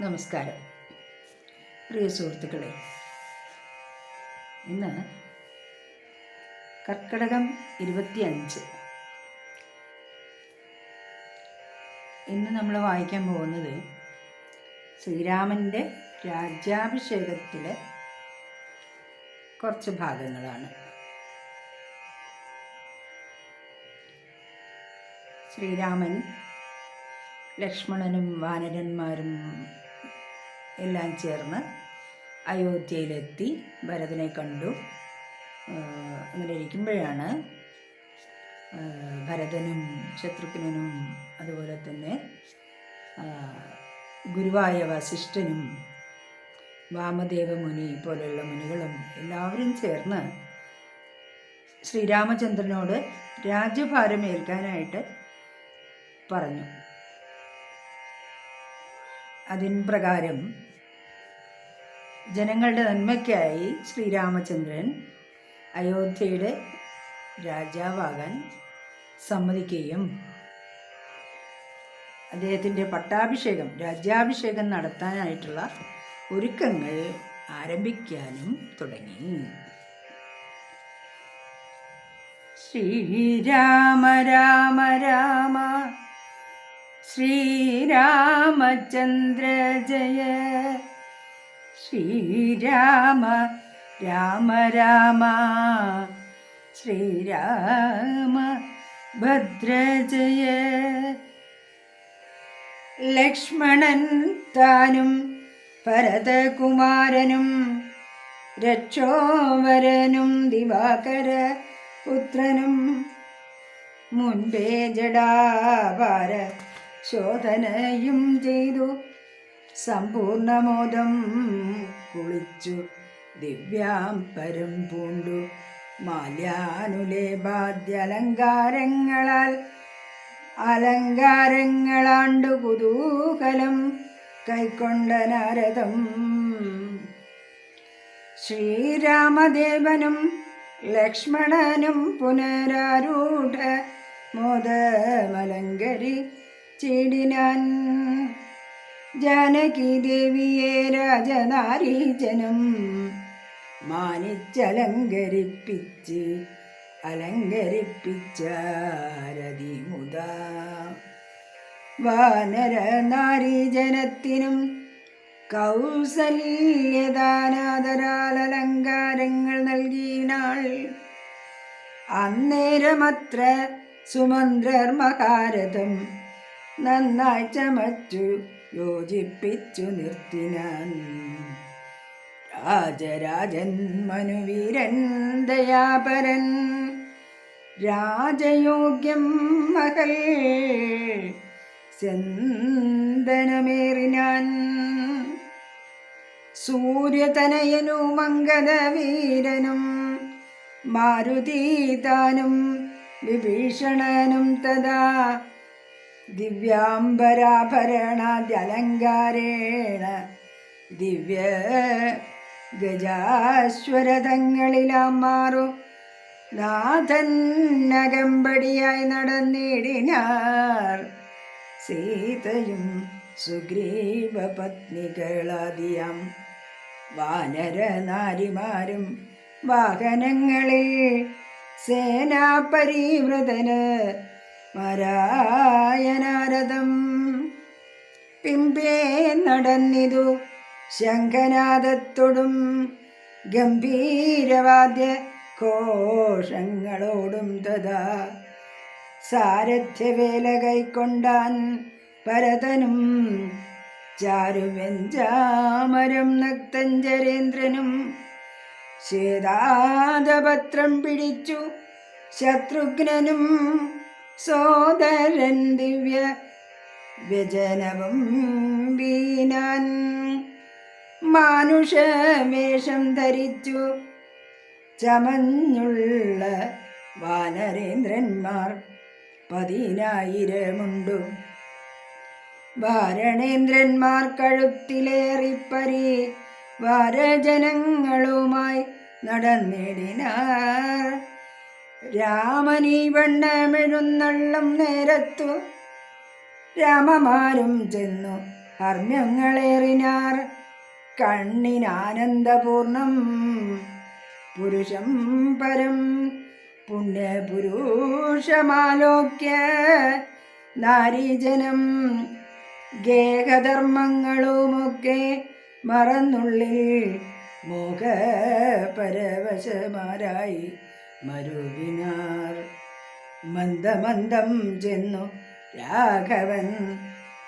നമസ്കാരം. പ്രിയ സുഹൃത്തുക്കളെ ഇന്ന് കർക്കടകം ഇരുപത്തിയഞ്ച്. ഇന്ന് നമ്മൾ വായിക്കാൻ പോകുന്നത് ശ്രീരാമന്റെ രാജ്യാഭിഷേകത്തിലെ കുറച്ച് ഭാഗങ്ങളാണ്. ശ്രീരാമൻ ലക്ഷ്മണനും വാനരന്മാരും എല്ലാം ചേർന്ന് അയോധ്യയിലെത്തി ഭരതനെ കണ്ടു. അങ്ങനെ ഇരിക്കുമ്പോഴാണ് ഭരതനും ശത്രുഘ്നനും അതുപോലെ തന്നെ ഗുരുവായ വസിഷ്ഠനും വാമദേവ മുനി പോലെയുള്ള മുനികളും എല്ലാവരും ചേർന്ന് ശ്രീരാമചന്ദ്രനോട് രാജ്യഭാരം ഏൽക്കാനായിട്ട് പറഞ്ഞു. അതിൻ പ്രകാരം ജനങ്ങളുടെ നന്മയ്ക്കായി ശ്രീരാമചന്ദ്രൻ അയോധ്യയുടെ രാജാവാകാൻ സമ്മതിക്കുകയും അദ്ദേഹത്തിന്റെ പട്ടാഭിഷേകം രാജ്യാഭിഷേകം നടത്താനായിട്ടുള്ള ഒരുക്കങ്ങൾ ആരംഭിക്കാനും തുടങ്ങി. ശ്രീരാമ രാമ രാമ ശ്രീരാമചന്ദ്ര ജയ. ശ്രീരാമ രാമ രാമ. ശ്രീരാമ ഭദ്രജയ ലക്ഷ്മണൻ താനും ഭരതകുമാരനും രക്ഷോവരനും ദിവാകര പുത്രനും. മുൻപേ ജഡാപാര ശോധനയും ചെയ്തു. സമ്പൂർണമോദം കുളിച്ചു ദിവ്യാം ദിവ്യാംബരം പൂണ്ടു മാല്യാനുലേപാദ്യലങ്കാരങ്ങളാൽ അലങ്കാരങ്ങളാണ്ടു കുതൂഹലം കൈക്കൊണ്ട നാരദം. ശ്രീരാമദേവനും ലക്ഷ്മണനും പുനരാരൂഢ മോദമലങ്കരി ചീടിനാൻ ജാനകി ദേവിയെ രാജനാരീജനം മാനിച്ചലങ്കരിപ്പിച്ച് അലങ്കരിപ്പിച്ചാരതിമുത വാനര നാരീജനത്തിനും കൗസല്യദാനാദരാൽ അലങ്കാരങ്ങൾ അന്നേരമത്ര സുമന്ത്രർ മഹാരഥം നന്നായി ചമച്ചു യോജിപ്പിച്ചു നിർത്തിനാൻ. രാജരാജൻ മനുവീരൻ ദയാപരൻ. രാജയോഗ്യം മകൾ ചന്ദനമേറിനാൻ. സൂര്യതനയനു മംഗലവീരനും മാരുതീതാനും വിഭീഷണനും തഥാ ദിവ്യാംബരാഭരണാദ്യലങ്കാരേണ ദിവ്യ ഗജാശ്വരതങ്ങളിലാം മാറു. നാഥൻ നഗമ്പടിയായി നടന്നിടിനാർ. സീതയും സുഗ്രീവ പത്നികളാദിയാം വാനര നാരിമാരും വാഹനങ്ങളിൽ സേനാപരിവൃതന് മരായനാരദം പിമ്പേ നടന്നിതു ശംഖനാദത്തോടും ഗംഭീരവാദ്യ കോഷങ്ങളോടും തഥാ. സാരഥ്യവേല കൈക്കൊണ്ടാൻ ഭരതനും ചാരുവെഞ്ചാമരം നക്തഞ്ചരേന്ദ്രനും ശ്വേതാദപത്രം പിടിച്ചു ശത്രുഘ്നനും സോദരൻ ദിവ്യ വ്യജനവും വീനാൻ മാനുഷവേഷം ധരിച്ചു ചമഞ്ഞുള്ള വാനരേന്ദ്രന്മാർ പതിനായിരമുണ്ടു. വാരണേന്ദ്രന്മാർ കഴുത്തിലേറിപ്പരി വാരജനങ്ങളുമായി നടന്നിടിനാർ. രാമനീ വണ്ണമെഴുന്നള്ളം നേരത്തു രാമമാരും ചെന്നു ഹർമ്മ്യങ്ങളേറിനാർ കണ്ണിനാനന്ദപൂർണം. പുരുഷം പരം പുണ്യപുരുഷമാലോക്യ നാരീജനം ഗേഹധർമ്മങ്ങളുമൊക്കെ മറന്നുള്ളിൽ മോഹപരവശമാരായി. മരുവിനാർ മന്ദമന്ദം ചെന്നു രാഘവൻ.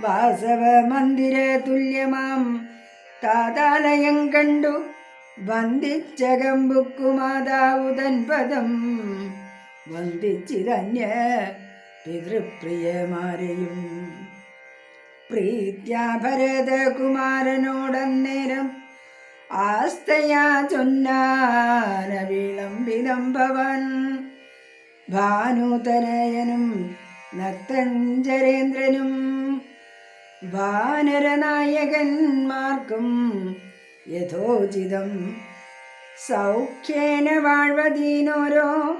വാസവ മന്ദിര തുല്യമാം. താതാലയം കണ്ടു. വന്ദിച്ചകമ്പുക്കുമാതാവുതൻ പദം വന്ദിച്ചിതന്യ പിതൃപ്രിയമാരെയും. പ്രീത്യാ ഭരതകുമാരനോടന്നേരം ആസ്തയാ ചൊന്നാന വിളംബിതം ഭവൻ ഭാനുതനയനും നക്തഞ്ചരേന്ദ്രനും വാനരനായകന്മാർക്കും യഥോചിതം. സൗഖ്യേന വാഴ്വതീനോരോ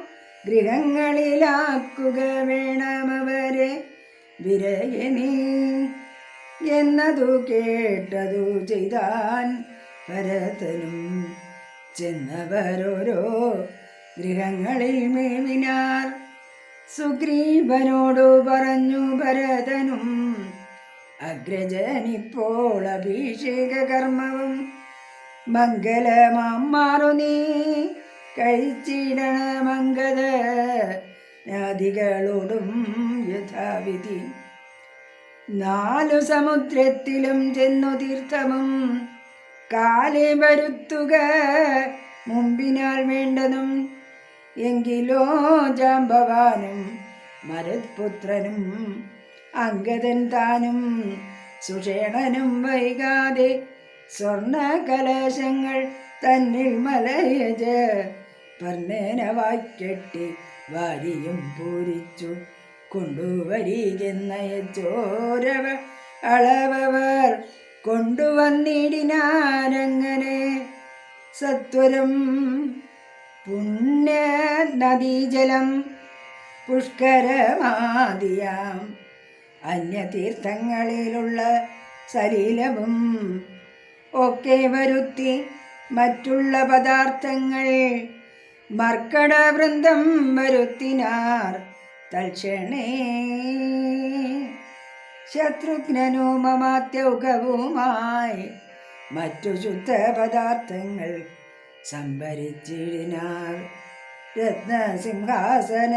ഗൃഹങ്ങളിലാക്കുക വേണമവരെ. വിരയനീ എന്നതു കേട്ടതു ചെയ്താൻ ഭരതനും ചെന്നവരോരോ ഗൃഹങ്ങളിൽ മേവിനാർ സുഗ്രീവനോടു പറഞ്ഞു ഭരതനും അഗ്രജനിപ്പോൾ അഭിഷേക കർമ്മവും മംഗലമാം മാറു നീ കഴിച്ചിടണ മംഗത നദികളോടും യഥാവിധി. നാലു സമുദ്രത്തിലും ചെന്നു തീർത്ഥവും കാലെ വരുത്തുക. മുമ്പിനാൽ വേണ്ടതും എങ്കിലോ ജാമ്പവാനും മരുത്പുത്രനും അങ്കദൻ താനും സുഷേണനും വൈകാതെ സ്വർണ കലശങ്ങൾ തന്നിൽ മലയജ് പർണേന വായ്ക്കെട്ടി വാരിയും പൂരിച്ചു കൊണ്ടുവരികെന്ന ചോരവ അളവവർ കൊണ്ടുവന്നിടിനാരങ്ങനെ സത്വരം പുണ്യ നദീജലം പുഷ്കരമാദിയാം അന്യതീർത്ഥങ്ങളിലുള്ള ശരീരവും ഒക്കെ വരുത്തി മറ്റുള്ള പദാർത്ഥങ്ങൾ മർക്കടവൃന്ദം വരുത്തിനാർ തൽക്ഷണേ. ശത്രുഘ്നനോ മമാത്യൗകവുമായി മറ്റു ശുദ്ധ പദാർത്ഥങ്ങൾ സംഭരിച്ചിടിനാൽ രത്നസിംഹാസന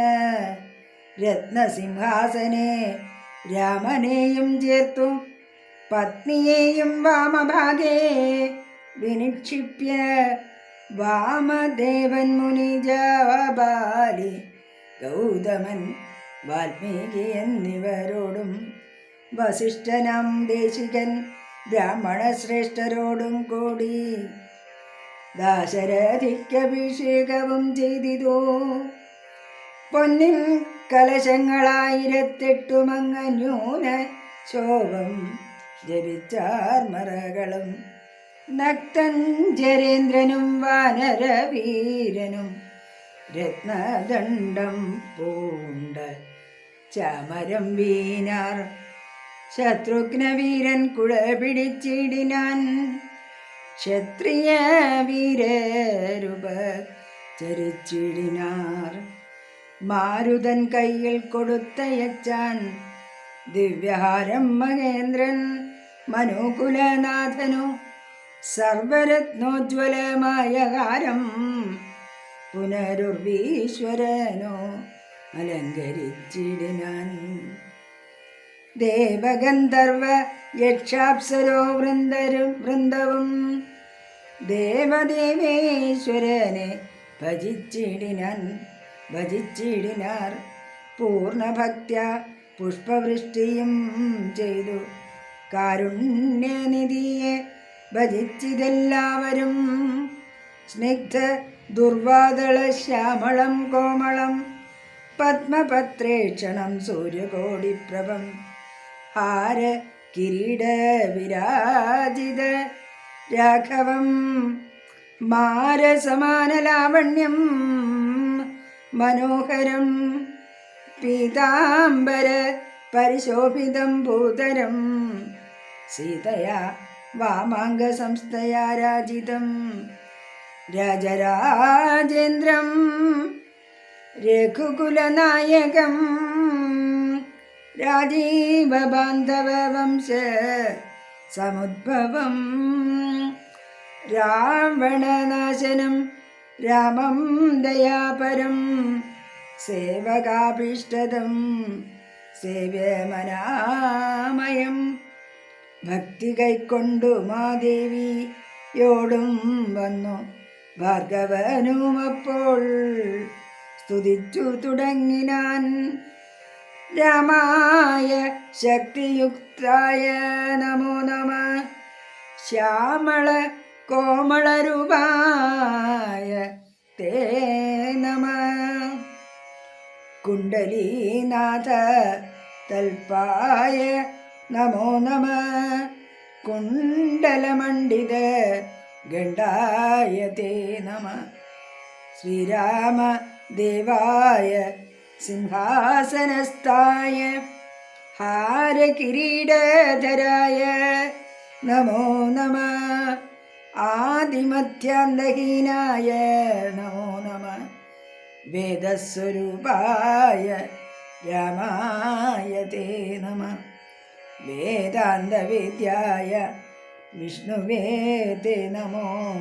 രത്നസിംഹാസനെ രാമനെയും ചേർത്തു. പത്നിയെയും വാമഭാഗേ വിനിക്ഷിപ്യ വാമദേവൻ മുനിജാബാലി ഗൗതമൻ വാൽമീകി എന്നിവരോടും വസിഷ്ഠനാം ദേശികൻ ബ്രാഹ്മണ ശ്രേഷ്ഠരോടും കൂടി. ദാശരഥിക്കഭിഷേകവും ചെയ്തിതു? പൊന്നിൽ കലശങ്ങളായിരത്തെട്ടുമങ്ങന്യൂന ശോഭം ജപിച്ചാർമറകളും നക്തൻ ജരേന്ദ്രനും വാനരവീരനും രത്നദണ്ഡം പൂണ്ട ചമരം വീനാർ ശത്രുഘ്നവീരൻ കുഴ പിടിച്ചിടിനാൻ. ക്ഷത്രിയ വീരരൂപ ചരിച്ചിടിനാർ മാരുതൻ കയ്യിൽ കൊടുത്തയച്ചാൻ ദിവ്യഹാരം മഹേന്ദ്രൻ മനുകുലനാഥനു. സർവരത്നോജ്വലമായ ഹാരം പുനരുർവീശ്വരനോ അലങ്കരിച്ചിടിനാൻ. ദേവഗന്ധർവ യക്ഷാപ്സരോ വൃന്ദരും വൃന്ദവും. ദേവദേവേശ്വരനെ ഭജിച്ചിടിനാൻ ഭജിച്ചിടിനാർ പൂർണഭക്ത്യ പുഷ്പവൃഷ്ടിയും ചെയ്തു. കാരുണ്യനിധിയെ ഭജിച്ചിതെല്ലാവരും സ്നിഗ്ധ ദുർവാതള ശ്യാമളം കോമളം പത്മപത്രേക്ഷണം സൂര്യകോടിപ്രഭം. ഹാര കിരീട വിരാജിത? രാഘവം മാരസമാനലാവണ്യം മനോഹരം പീതാംബര പരിശോഭിതം ഭൂതരം സീതയാ വാമാംഗസംസ്ഥയാ രാജിതം രാജരാജേന്ദ്രം രഘുകുലനായകം രാജീവബാന്ധവംശ സമുദ്ഭവം. രാവണനാശനം രാമം ദയാപരം. സേവകാഭീഷ്ടതം സേവ്യമനാമയം. ഭക്തി കൈക്കൊണ്ടു മാദേവിയോടും വന്നു ഭാർഗവനുമപ്പോൾ സ്തുതിച്ചു തുടങ്ങിനാൻ. രാമായ ശക്തിയുക്തായ നമോ നമ. ശ്യാമള കോമളരൂപായ തേ നമ. കുണ്ടലീനാഥ തൽപ്പായ നമോ നമ. കുണ്ടലമണ്ഡിത ഗണ്ടായ തേ നമ. ശ്രീരാമ ദേവായ സിംഹാസനസ്ഥായ ഹാരകിരീടധരായ നമോ നമ. ആദിമധ്യാന്തഹീനായ നമോ നമ. വേദസ്വരൂപായ രാമായ തേ നമ. വേദാന്തവിദ്യായ വിഷ്ണുവേ തേ നമോ.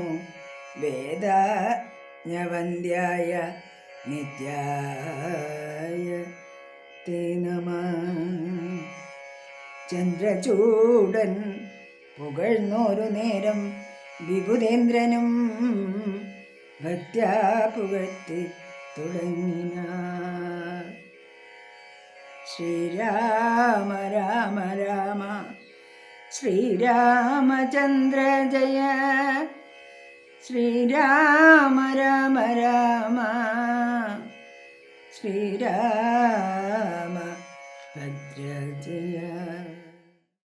വേദജ്ഞവന്ദ്യായ നിത്യായ തേ നമ ചന്ദ്രചൂടൻ പുകഴ്ന്നോരു നേരം വിഭുതേന്ദ്രനും ഭക്ത്യാ പുകഴ്ത്തി തുടങ്ങിന ശ്രീരാമ രാമ രാമ ശ്രീരാമചന്ദ്ര ജയ ശ്രീരാമ രാമ രാമ. ശ്രീരാമ ഭദ്ര ജയ